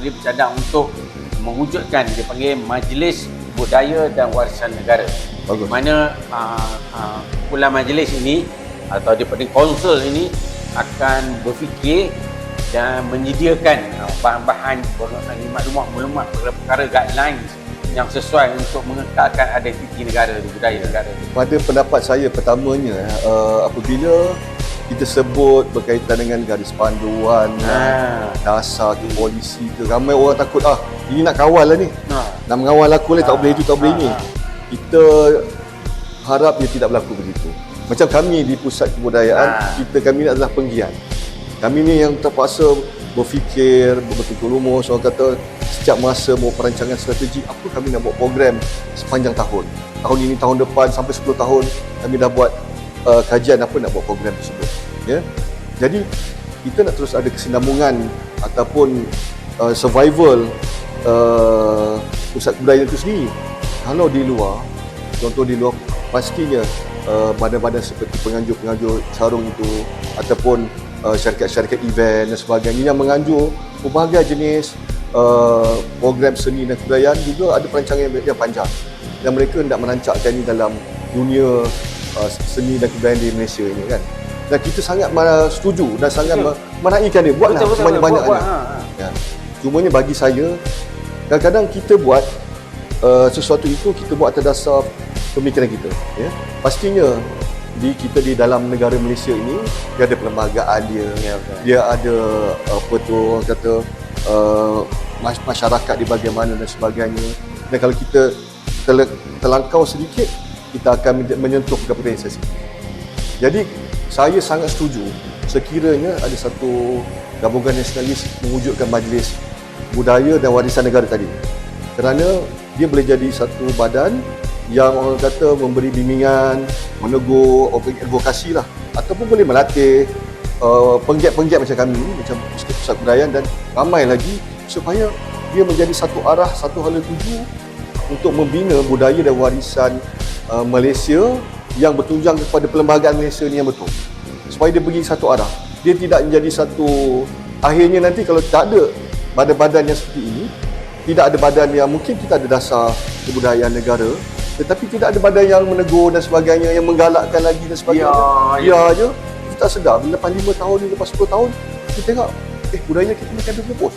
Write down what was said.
dia bercadang untuk mewujudkan dia panggil Majlis Budaya dan Warisan Negara. Bagus. Di mana uh, uh, majlis ini atau panggil konsul ini akan berfikir dan menyediakan uh, bahan-bahan maklumat-maklumat perkara-perkara guidelines yang sesuai untuk mengekalkan identiti negara budaya negara. Pada pendapat saya pertamanya uh, apabila kita sebut berkaitan dengan garis panduan, Ha. dasar ke polisi ke ramai orang takut ah ini nak kawal lah ni. Ha. Nak mengawal aku ni tak Ah, boleh itu tak boleh ah, ini. Kita harap dia tidak berlaku begitu. Macam kami di pusat kebudayaan, Ah. kita kami ni adalah penggiat. Kami ni yang terpaksa berfikir, berbetul rumus, orang kata setiap masa buat perancangan strategi, apa kami nak buat program sepanjang tahun. Tahun ini, tahun depan, sampai 10 tahun, kami dah buat uh, kajian apa nak buat program tersebut. Ya? Jadi, kita nak terus ada kesinambungan ataupun uh, survival uh, pusat kebudayaan itu sendiri. Kalau di luar, contoh di luar, pastinya uh, badan-badan seperti penganjur-penganjur sarung itu ataupun uh, syarikat-syarikat event dan sebagainya yang menganjur pelbagai jenis uh, program seni dan kebudayaan juga ada perancangan yang, yang panjang dan mereka hendak merancakkan ini dalam dunia uh, seni dan kebudayaan di Malaysia ini kan dan kita sangat uh, setuju dan sangat Betul. menaikkan dia buatlah sebanyak-banyaknya buat, buat, ha, ha. Ya. Cumanya bagi saya, kadang-kadang kita buat uh, sesuatu itu kita buat atas dasar pemikiran kita. Ya. Pastinya di kita di dalam negara Malaysia ini dia ada perlembagaan dia, Ya, betul. dia ada apa tu orang kata uh, mas- masyarakat di bagaimana dan sebagainya. Dan kalau kita tel- terlangkau sedikit, kita akan men- menyentuh kapitalisasi. Jadi saya sangat setuju sekiranya ada satu gabungan nasionalis mewujudkan majlis budaya dan warisan negara tadi. Kerana dia boleh jadi satu badan yang orang kata memberi bimbingan, menegur, advokasi lah ataupun boleh melatih uh, penggiat-penggiat macam kami macam pusat kebudayaan dan ramai lagi supaya dia menjadi satu arah, satu hala tuju untuk membina budaya dan warisan uh, Malaysia yang bertunjang kepada perlembagaan Malaysia ni yang betul. Supaya dia pergi satu arah. Dia tidak menjadi satu akhirnya nanti kalau tak ada badan-badan yang seperti ini, tidak ada badan yang mungkin kita ada dasar kebudayaan negara, tetapi tidak ada badan yang menegur dan sebagainya, yang menggalakkan lagi dan sebagainya. Ya, Ya, je. Kita tak sedar, lepas 5 tahun, lepas 10 tahun, kita tengok, eh budaya kita ni kan ada pupus.